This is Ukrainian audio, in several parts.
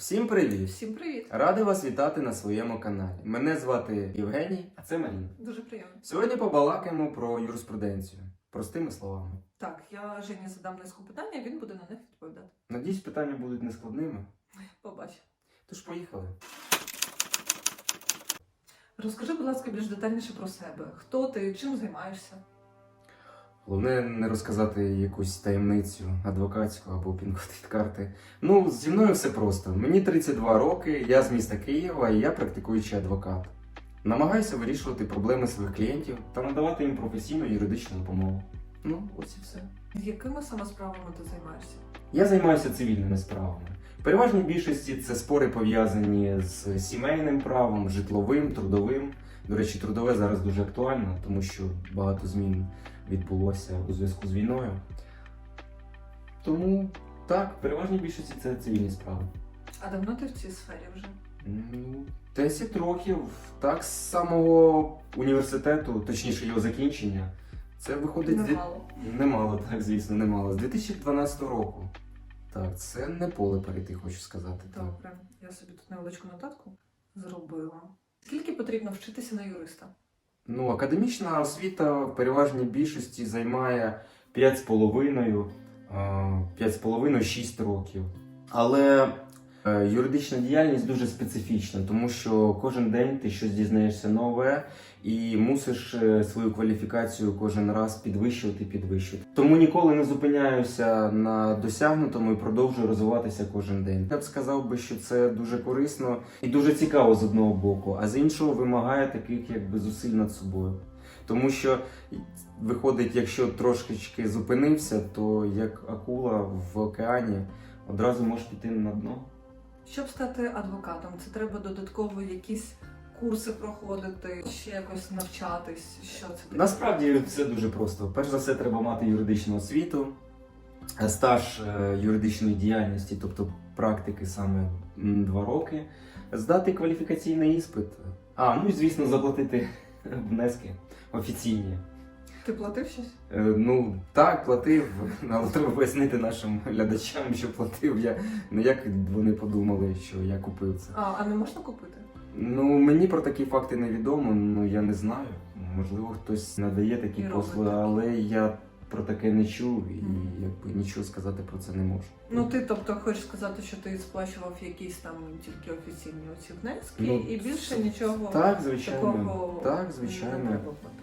Всім привіт! Всім привіт! Радий вас вітати на своєму каналі. Мене звати Євгеній, а це Маріна. Дуже приємно. Сьогодні побалакаємо про юриспруденцію. Простими словами. Так, я Жені задам низку питання, він буде на них відповідати. Надіюсь, питання будуть нескладними. Побач. Тож поїхали. Розкажи, будь ласка, більш детальніше про себе. Хто ти, чим займаєшся? Головне не розказати якусь таємницю адвокатську або пін-код від карти. Ну, зі мною все просто. Мені 32 роки, я з міста Києва і я практикуючий адвокат. Намагаюся вирішувати проблеми своїх клієнтів та надавати їм професійну юридичну допомогу. Ну, ось і все. Якими саме справами ти займаєшся? Я займаюся цивільними справами. В переважній більшості це спори пов'язані з сімейним правом, житловим, трудовим. До речі, трудове зараз дуже актуально, тому що багато змін відбулося у зв'язку з війною. Тому так, переважній більшості це цивільні справи. А давно ти в цій сфері вже? Ну, 10 років, так, з самого університету, точніше його закінчення. Це виходить з Немало. Немало, так, звісно, немало. З 2012 року. Так, це не поле перейти, хочу сказати. Так. Добре, я собі тут невеличку нотатку зробила. Скільки потрібно вчитися на юриста? Ну, академічна освіта в переважній більшості займає 5,5, а, 5,5-6 років. Але е, юридична діяльність дуже специфічна, тому що кожен день ти щось дізнаєшся нове і мусиш е, свою кваліфікацію кожен раз підвищувати, підвищувати. Тому ніколи не зупиняюся на досягнутому і продовжую розвиватися кожен день. Я б сказав би, що це дуже корисно і дуже цікаво з одного боку, а з іншого вимагає таких якби зусиль над собою. Тому що виходить, якщо трошечки зупинився, то як акула в океані одразу можеш піти на дно. Щоб стати адвокатом, це треба додатково якісь курси проходити, ще якось навчатись. Що це таке? Насправді все дуже просто. Перш за все, треба мати юридичну освіту, е, стаж е, юридичної діяльності, тобто практики саме два роки, здати кваліфікаційний іспит. А, ну і звісно, заплатити внески офіційні. Ти платив щось? Е, Ну так, платив, але треба пояснити нашим глядачам, що платив я. Ну як вони подумали, що я купив це. А, а не можна купити? Ну мені про такі факти невідомо, ну я не знаю. Можливо, хтось надає такі І робить послуги, але я про таке не чув і якби нічого сказати про це не можу. Ну ти тобто хочеш сказати, що ти сплачував якісь там тільки офіційні оці внески, Ну, і більше нічого Так, звичайно. такого Так, не звичайно. треба платити.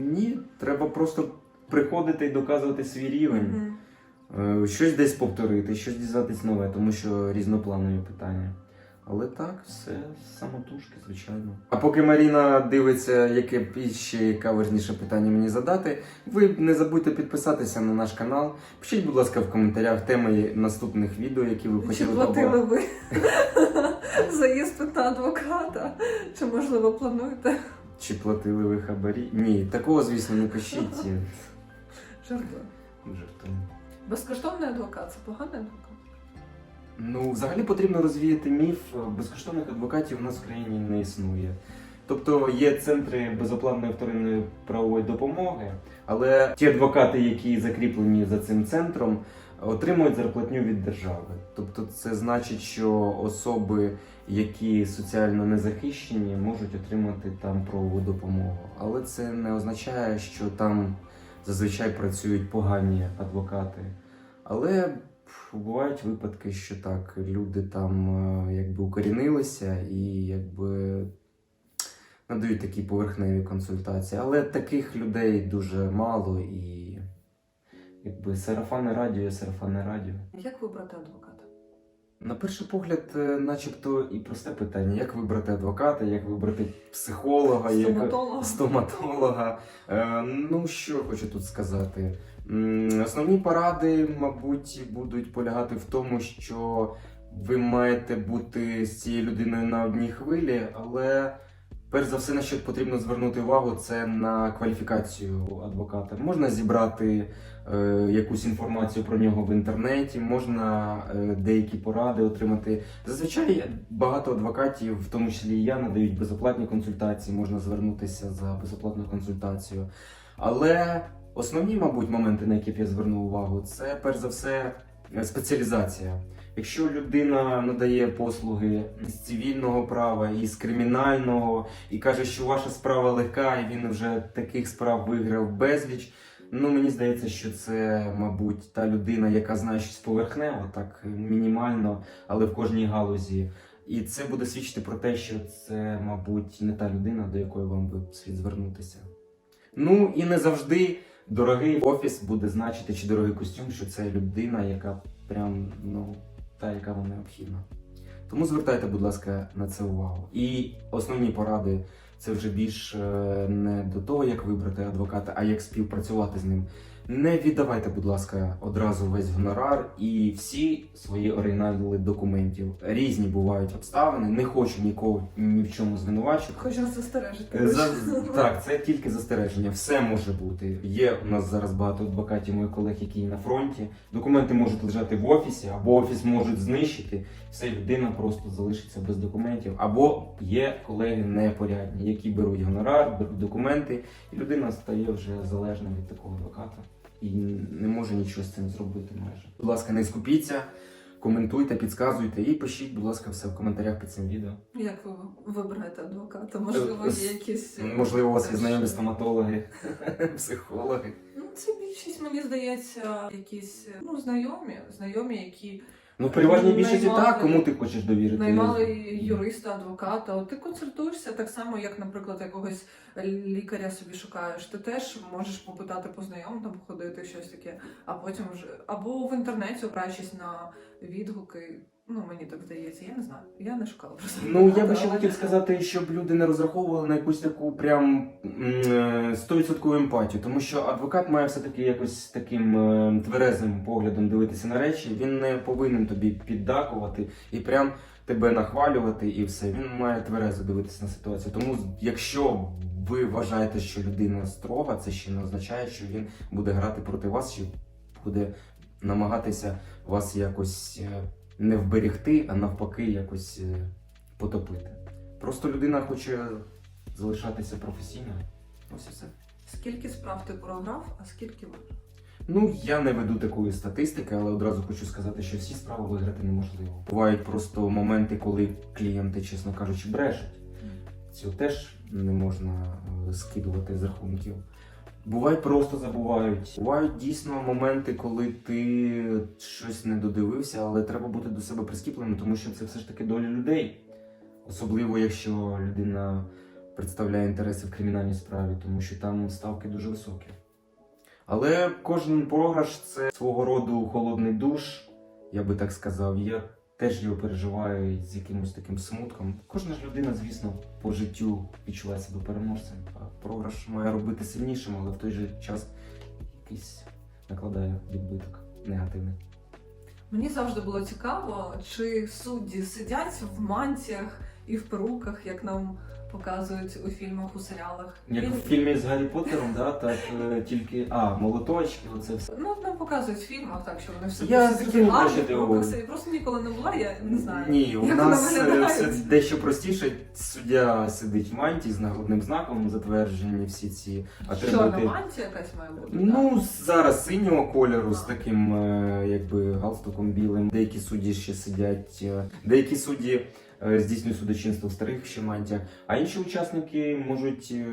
Ні, треба просто приходити і доказувати свій рівень. Е, Щось десь повторити, щось дізнатись нове, тому що різнопланові питання. Але так, все самотужки, звичайно. А поки Маріна дивиться, яке ще каверніше питання мені задати, ви не забудьте підписатися на наш канал. Пишіть, будь ласка, в коментарях теми наступних відео, які ви б Чи хотіли платили ви за іспит на адвоката? Чи можливо плануєте? Чи платили ви хабарі? Ні, такого, звісно, не пишіть. Жартую. Жартую. Безкоштовний адвокат це поганий адвокат. Ну, взагалі потрібно розвіяти міф. Безкоштовних адвокатів у нас в країні не існує. Тобто є центри безоплатної вторинної правової допомоги, але ті адвокати, які закріплені за цим центром, отримують зарплатню від держави. Тобто, це значить, що особи, які соціально незахищені, можуть отримати там правову допомогу. Але це не означає, що там зазвичай працюють погані адвокати. Але бувають випадки, що так, люди там е, якби укорінилися і якби надають такі поверхневі консультації. Але таких людей дуже мало і якби сарафанне радіо сарафанне радіо. Як вибрати адвоката? На перший погляд, е, начебто, і просте питання: як вибрати адвоката, як вибрати психолога, як стоматолога. Е, ну що хочу тут сказати. Основні поради, мабуть, будуть полягати в тому, що ви маєте бути з цією людиною на одній хвилі, але перш за все, на що потрібно звернути увагу, це на кваліфікацію адвоката. Можна зібрати якусь інформацію про нього в інтернеті, можна е, деякі поради отримати. Зазвичай багато адвокатів, в тому числі і я, надають безоплатні консультації, можна звернутися за безоплатну консультацію. Але основні, мабуть, моменти, на які б я звернув увагу, це перш за все е, спеціалізація. Якщо людина надає послуги з цивільного права і з кримінального, і каже, що ваша справа легка, і він вже таких справ виграв безліч. Ну мені здається, що це, мабуть, та людина, яка знає щось поверхнево, так мінімально, але в кожній галузі. І це буде свідчити про те, що це, мабуть, не та людина, до якої вам би слід звернутися. Ну і не завжди дорогий офіс буде значити, чи дорогий костюм, що це людина, яка прям ну та, яка вам необхідна. Тому звертайте, будь ласка, на це увагу. І основні поради це вже більш е, не до того, як вибрати адвоката, а як співпрацювати з ним. Не віддавайте, будь ласка, одразу весь гонорар і всі свої оригінали документів. Різні бувають обставини. Не хочу нікого ні в чому звинувачувати. Хочу застережити. За, так, це тільки застереження. Все може бути. Є у нас зараз багато адвокатів, моїх колег, які на фронті. Документи можуть лежати в офісі, або офіс можуть знищити. Все людина просто залишиться без документів. Або є колеги непорядні, які беруть гонорар, беруть документи, і людина стає вже залежна від такого адвоката і не може нічого з цим зробити. Майже. Будь ласка, не скупіться, коментуйте, підказуйте і пишіть, будь ласка, все в коментарях під цим відео. Як ви вибираєте адвоката? Можливо, Е, є якісь. Можливо, у вас є знайомі стоматологи, психологи. Ну, це більшість, мені здається, якісь ну, знайомі, знайомі, які Ну, переважній більшості Наймали- так, кому ти хочеш довірити. наймали юриста, адвоката. От ти консультуєшся так само, як, наприклад, якогось лікаря собі шукаєш. Ти теж можеш попитати по знайомим, ходити щось таке, а потім вже або в інтернеті, опираючись на відгуки. Ну, мені так здається, я не знаю. Я не шукала просто. Ну, я би ще хотів сказати, щоб люди не розраховували на якусь таку прям м, е, 100% емпатію, тому що адвокат має все-таки якось таким е, тверезим поглядом дивитися на речі. Він не повинен тобі піддакувати і прям тебе нахвалювати, і все. Він має тверезо дивитися на ситуацію. Тому, якщо ви вважаєте, що людина строга, це ще не означає, що він буде грати проти вас, чи буде намагатися вас якось. е, не вберегти, а навпаки, якось е, потопити. Просто людина хоче залишатися професійною. Ось і все. Скільки справ ти програв, а скільки виграв? Ну, я не веду такої статистики, але одразу хочу сказати, що всі справи виграти неможливо. Бувають просто моменти, коли клієнти, чесно кажучи, брешуть. Цього теж не можна е, скидувати з рахунків. Бувають просто забувають. Бувають дійсно моменти, коли ти щось не додивився, але треба бути до себе прискіпленим, тому що це все ж таки доля людей. Особливо, якщо людина представляє інтереси в кримінальній справі, тому що там ставки дуже високі. Але кожен програш це свого роду холодний душ, я би так сказав. Я теж його переживаю з якимось таким смутком. Кожна ж людина, звісно, по життю відчуває себе переможцем. А програш має робити сильнішим, але в той же час якийсь накладає відбиток негативний. Мені завжди було цікаво, чи судді сидять в мантіях і в перуках, як нам показують у фільмах, у серіалах. Як Він- в фільмі з Гаррі Поттером, да, так е, тільки а, молоточки, оце все. Ну, нам показують в фільмах, так що вони все Я всі такі зрозумів, про гарні, в. Я просто ніколи не була, я не знаю. Ні, у Як нас е, все дещо простіше. Суддя сидить в мантії з нагрудним знаком, затверджені всі ці Чорна атрибути. мантія якась має бути. так? Ну, зараз синього кольору з таким е, якби галстуком білим. Деякі судді ще сидять, е, деякі судді е, здійснюють судочинство в старих ще мантіях, а інші учасники можуть е,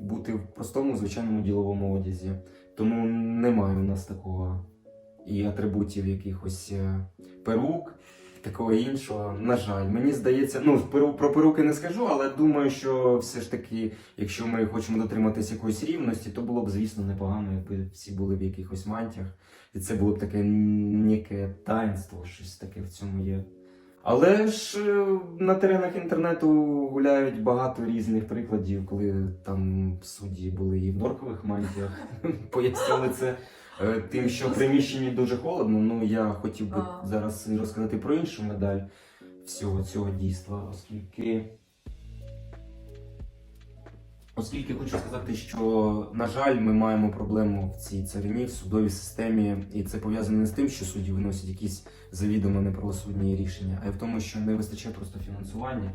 бути в простому звичайному діловому одязі. Тому немає у нас такого і атрибутів якихось е, перук. Такого іншого, на жаль, мені здається, ну про перуки не скажу, але думаю, що все ж таки, якщо ми хочемо дотриматись якоїсь рівності, то було б, звісно, непогано, якби всі були в якихось мантіях. І це було б таке ніяке таїнство, щось таке в цьому є. Але ж е, на теренах інтернету гуляють багато різних прикладів, коли там судді були і в норкових мантіях. Пояснили це е, тим, що в приміщенні дуже холодно. Ну я хотів би зараз розказати про іншу медаль всього цього дійства, оскільки. Оскільки хочу сказати, що на жаль, ми маємо проблему в цій царині, в судовій системі, і це пов'язано не з тим, що судді виносять якісь завідомо неправосудні рішення, а й в тому, що не вистачає просто фінансування.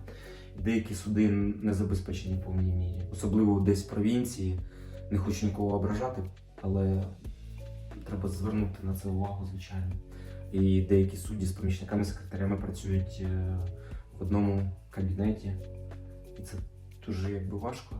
Деякі суди не забезпечені в повній мірі, особливо десь в провінції. Не хочу нікого ображати, але треба звернути на це увагу, звичайно. І деякі судді з помічниками секретарями працюють е, в одному кабінеті. І це дуже якби важко.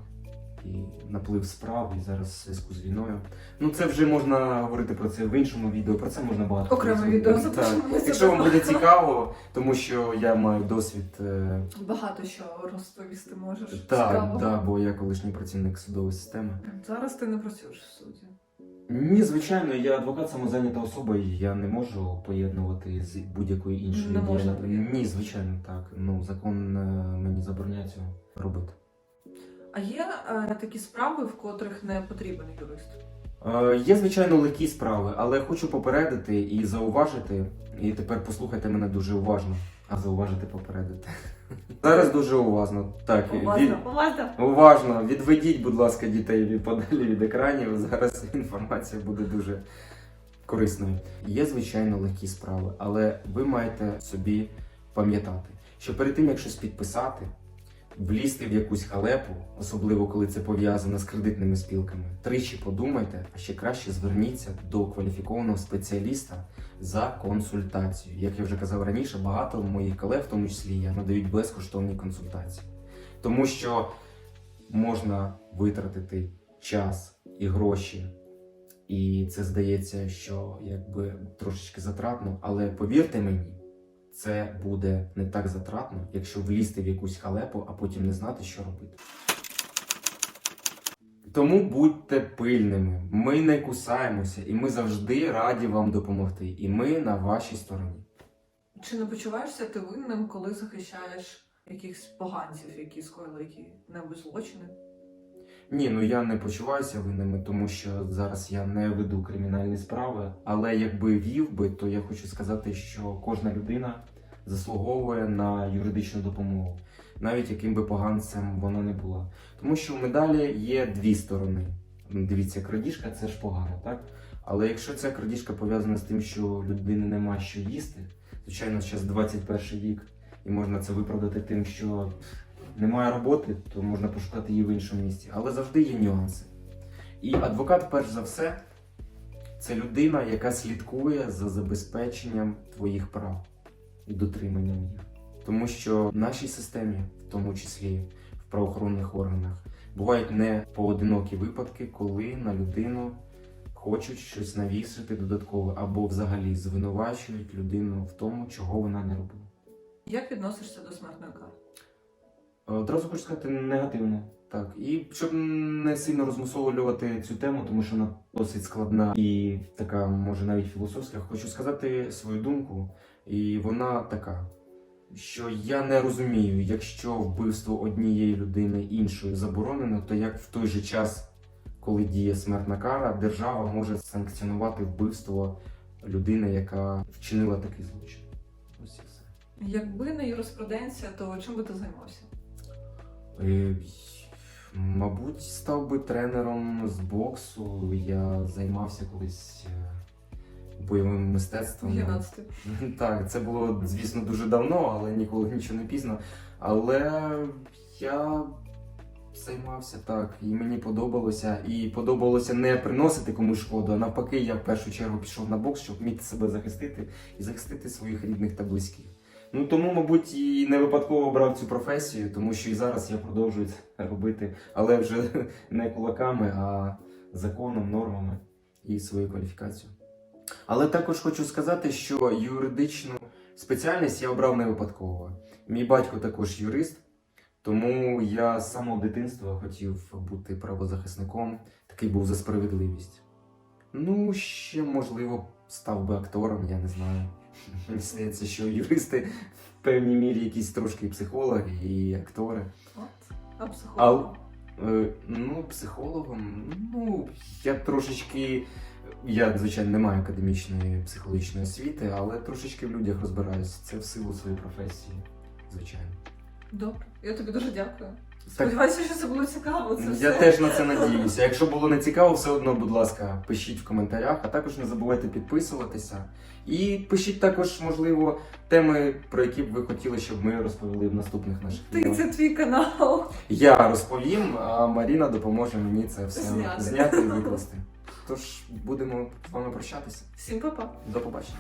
І наплив справ, і зараз в зв'язку з війною. Ну це вже можна говорити про це в іншому відео. Про це можна багато. Говорити. відео запишемо Якщо вам буде цікаво, тому що я маю досвід. е, Багато що розповісти можеш. Так, цікавого. да, бо я колишній працівник судової системи. Зараз ти не працюєш в суді. Ні, звичайно, я адвокат самозайнята особа, і я не можу поєднувати з будь-якою іншою Не можна діяльністю. Ні, звичайно, так. Ну закон е, мені забороняє цього робити. А є е, такі справи, в котрих не потрібен юрист. Е, Є, звичайно, легкі справи, але хочу попередити і зауважити, і тепер послухайте мене дуже уважно, а зауважити попередити. Зараз дуже уважно. Так, від- Уважно, уважно. Уважно, відведіть, будь ласка, дітей від- подалі від екранів. Зараз інформація буде дуже корисною. Є, звичайно, легкі справи, але ви маєте собі пам'ятати, що перед тим, як щось підписати, влізти в якусь халепу, особливо коли це пов'язано з кредитними спілками, тричі подумайте, а ще краще зверніться до кваліфікованого спеціаліста за консультацією. Як я вже казав раніше, багато моїх колег, в тому числі я, надають безкоштовні консультації. Тому що можна витратити час і гроші, і це здається, що якби трошечки затратно, але повірте мені, це буде не так затратно, якщо влізти в якусь халепу, а потім не знати, що робити. Тому будьте пильними, ми не кусаємося, і ми завжди раді вам допомогти. І ми на вашій стороні. Чи не почуваєшся ти винним, коли захищаєш якихось поганців, які скоїли які-небудь злочини? Ні, ну я не почуваюся винними, тому що зараз я не веду кримінальні справи. Але якби вів би, то я хочу сказати, що кожна людина заслуговує на юридичну допомогу, навіть яким би поганцем вона не була. Тому що в медалі є дві сторони. Дивіться, крадіжка це ж погано, так? Але якщо ця крадіжка пов'язана з тим, що людини нема що їсти, звичайно, зараз 21 вік, і можна це виправдати тим, що немає роботи, то можна пошукати її в іншому місці. Але завжди є нюанси. І адвокат, перш за все, це людина, яка слідкує за забезпеченням твоїх прав і дотриманням їх. Тому що в нашій системі, в тому числі в правоохоронних органах, бувають не поодинокі випадки, коли на людину хочуть щось навісити додатково або взагалі звинувачують людину в тому, чого вона не робила. Як відносишся до смертної кари? Е, Одразу хочу сказати негативно. Так, і щоб не сильно розмусовувати цю тему, тому що вона досить складна і така, може навіть філософська, хочу сказати свою думку. І вона така, що я не розумію, якщо вбивство однієї людини іншою заборонено, то як в той же час, коли діє смертна кара, держава може санкціонувати вбивство людини, яка вчинила такий злочин. Ось і все. Якби не юриспруденція, то чим би ти займався? Е, Мабуть, став би тренером з боксу. Я займався колись е, бойовим мистецтвом. В 11. Так, це було, звісно, дуже давно, але ніколи нічого не пізно. Але я займався так, і мені подобалося. І подобалося не приносити комусь шкоду, а навпаки, я в першу чергу пішов на бокс, щоб вміти себе захистити і захистити своїх рідних та близьких. Ну тому, мабуть, і не випадково обрав цю професію, тому що і зараз я продовжую це робити, але вже не кулаками, а законом, нормами і своєю кваліфікацією. Але також хочу сказати, що юридичну спеціальність я обрав не випадково. Мій батько також юрист, тому я з самого дитинства хотів бути правозахисником, такий був за справедливість. Ну, ще, можливо, став би актором, я не знаю. Мені здається, що юристи в певній мірі якісь трошки і психологи і актори. От. А психолог? Е, ну, психологом, ну, я трошечки. Я, звичайно, не маю академічної психологічної освіти, але трошечки в людях розбираюся. Це в силу своєї професії, звичайно. Добре. Я тобі дуже дякую. Сподіваюся, що це було цікаво. Це я все. теж на це надіюся. Якщо було не цікаво, все одно, будь ласка, пишіть в коментарях, а також не забувайте підписуватися. І пишіть також, можливо, теми, про які б ви хотіли, щоб ми розповіли в наступних наших Ти відео. це твій канал. Я розповім, а Маріна допоможе мені це все Зняти. зняти і викласти. Тож будемо з вами прощатися. Всім па-па. До побачення.